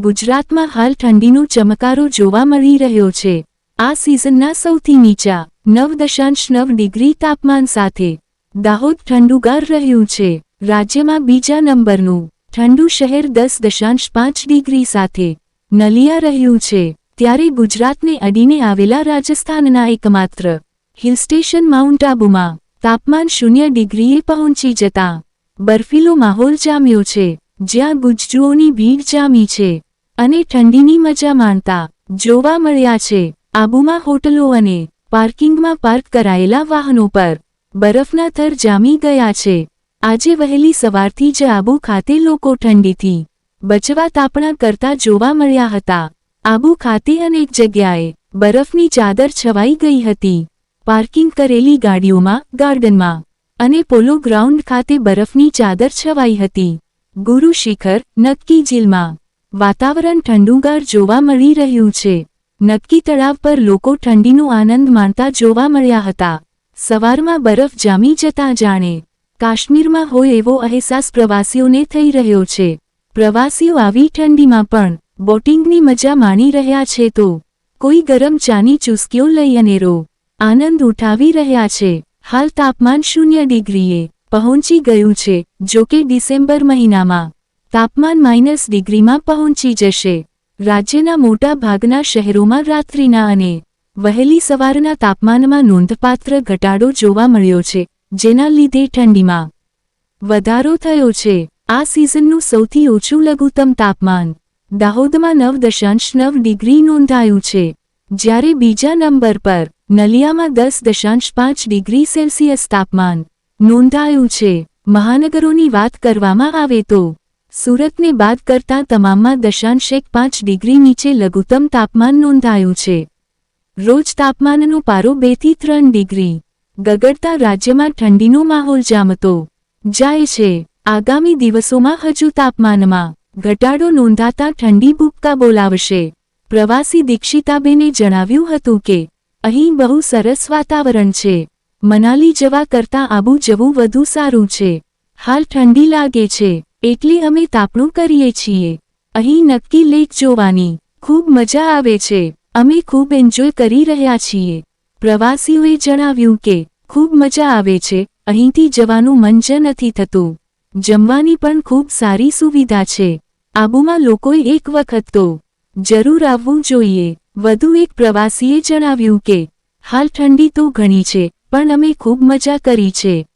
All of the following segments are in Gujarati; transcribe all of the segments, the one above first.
ગુજરાતમાં હાલ ઠંડીનો ચમકારો જોવા મળી રહ્યો છે. આ સિઝનના સૌથી નીચા, નવ દશાંશ નવ ડિગ્રી તાપમાન સાથે, દાહોદ ઠંડુગાર રહ્યું છે. રાજ્યમાં બીજા નંબરનું, ઠંડુ શહેર દસ દશાંશ પાંચ ડિગ્રી સાથે, નલિયા રહ્યું છે. ત્યારે ગુજરાતને અડીને આવેલા રાજસ્થાનના એકમાત્ર, હિલ સ્ટેશન માઉન્ટ આબુમાં, તાપમાન શૂન્ય ડિગ્રીએ પહોંચી જતા, બર્ફીલો માહોલ જામ્યો છે. જ્યાં ગુજજુઓની ભીડ જામી છે. અને ઠંડીની મજા માણતા જોવા મળ્યા છે. આબુમાં હોટલો અને પાર્કિંગમાં પાર્ક કરાયેલા વાહનો પર બરફના થર જામી ગયા છે. આજે વહેલી સવારથી જ આબુ ખાતે લોકો ઠંડીથી બચવા તાપણા કરતા જોવા મળ્યા હતા. આબુ ખાતે અનેક જગ્યાએ બરફની ચાદર છવાઈ ગઈ હતી. પાર્કિંગ કરેલી ગાડીઓમાં, ગાર્ડનમાં અને પોલો ગ્રાઉન્ડ ખાતે બરફની ચાદર છવાઈ હતી. ગુરુ શિખર નક્કી જીલમાં વાતાવરણ ઠંડુગાર જોવા મળી રહ્યું છે. નક્કી તળાવ પર લોકો ઠંડીનો આનંદ માણતા જોવા મળ્યા હતા. સવારમાં બરફ જામી જતા જાણે કાશ્મીરમાં હોય એવો અહેસાસ પ્રવાસીઓને થઈ રહ્યો છે. પ્રવાસીઓ આવી ઠંડીમાં પણ બોટિંગની મજા માણી રહ્યા છે તો કોઈ ગરમ ચાની ચુસ્કીઓ લઈ અનેરો આનંદ ઉઠાવી રહ્યા છે. હાલ તાપમાન શૂન્ય ડિગ્રીએ પહોંચી ગયું છે, જોકે ડિસેમ્બર મહિનામાં તાપમાન માઇનસ ડિગ્રીમાં પહોંચી જશે. રાજ્યના મોટા ભાગના શહેરોમાં રાત્રિના અને વહેલી સવારના તાપમાનમાં નોંધપાત્ર ઘટાડો જોવા મળ્યો છે, જેના લીધે ઠંડીમાં વધારો થયો છે. આ સિઝનનું સૌથી ઓછું લઘુત્તમ તાપમાન દાહોદમાં નવ દશાંશ નવ ડિગ્રી નોંધાયું છે, જ્યારે બીજા નંબર પર નલિયામાં દસ દશાંશ પાંચ ડિગ્રી સેલ્સિયસ તાપમાન નોંધાયું છે. મહાનગરોની વાત કરવામાં આવે તો સુરતને બાદ કરતા તમામમાં દશાંશ એક પાંચ ડિગ્રી નીચે લઘુત્તમ તાપમાન નોંધાયું છે. રોજ તાપમાનનો પારો બેથી ત્રણ ડિગ્રી. ગગડતા રાજ્યમાં ઠંડીનો માહોલ જામતો. જાય છે. આગામી દિવસોમાં હજુ તાપમાનમાં ઘટાડો નોંધાતા ઠંડી ભૂપકા બોલાવશે. પ્રવાસી દીક્ષિતાબેને જણાવ્યું હતું કે, અહીં બહુ સરસ વાતાવરણ છે. મનાલી જવા કરતાં આબુ જવું વધુ સારું છે. હાલ ઠંડી લાગે છે. એટલે અમે તાપણું કરીએ છીએ. અહીં નક્કી લેક જોવાની ખૂબ મજા આવે છે. અમે ખૂબ એન્જોય કરી રહ્યા છીએ. પ્રવાસીઓએ જણાવ્યું કે ખૂબ મજા આવે છે. અહીંથી જવાનું મન જ નથી થતું. જમવાની પણ ખૂબ સારી સુવિધા છે. આબુમાં લોકોએ એક વખત તો જરૂર આવવું જોઈએ. વધુ એક પ્રવાસીએ જણાવ્યું કે, હાલ ઠંડી તો ઘણી છે, પણ અમે ખૂબ મજા કરી છે.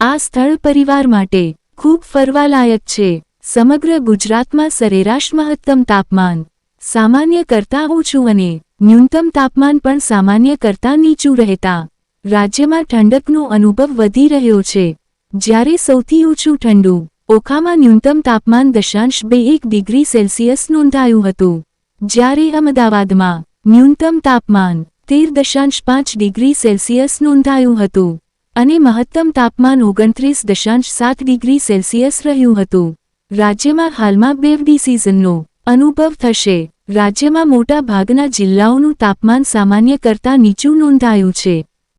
આ સ્થળ પરિવાર માટે ખૂબ ફરવાલાયક છે. સમગ્ર ગુજરાતમાં સરેરાશ મહત્તમ તાપમાન સામાન્ય કરતાં ઓછું અને ન્યૂનતમ તાપમાન પણ સામાન્ય કરતાં નીચું રહેતા. રાજ્યમાં ઠંડકનો અનુભવ વધી રહ્યો છે. જ્યારે સૌથી ઓછું ઠંડુ ઓખામાં ન્યૂનતમ તાપમાન દશાંશ બે એક ડિગ્રી સેલ્સિયસ નોંધાયું હતું. જ્યારે અમદાવાદમાં ન્યૂનતમ તાપમાન તેર દશાંશ પાંચ ડિગ્રી સેલ્સિયસ નોંધાયું હતું. અને મહત્તમ તાપમાન ઓગણત્રીસ દશાંશ સાત ડિગ્રી સેલ્સિયસ રહ્યું હતું. રાજ્યમાં હાલમાં બેવડી સિઝનનો અનુભવ થશે. રાજ્યમાં મોટા ભાગના જિલ્લાઓનું તાપમાન સામાન્ય કરતાં નીચું નોંધાયું છે.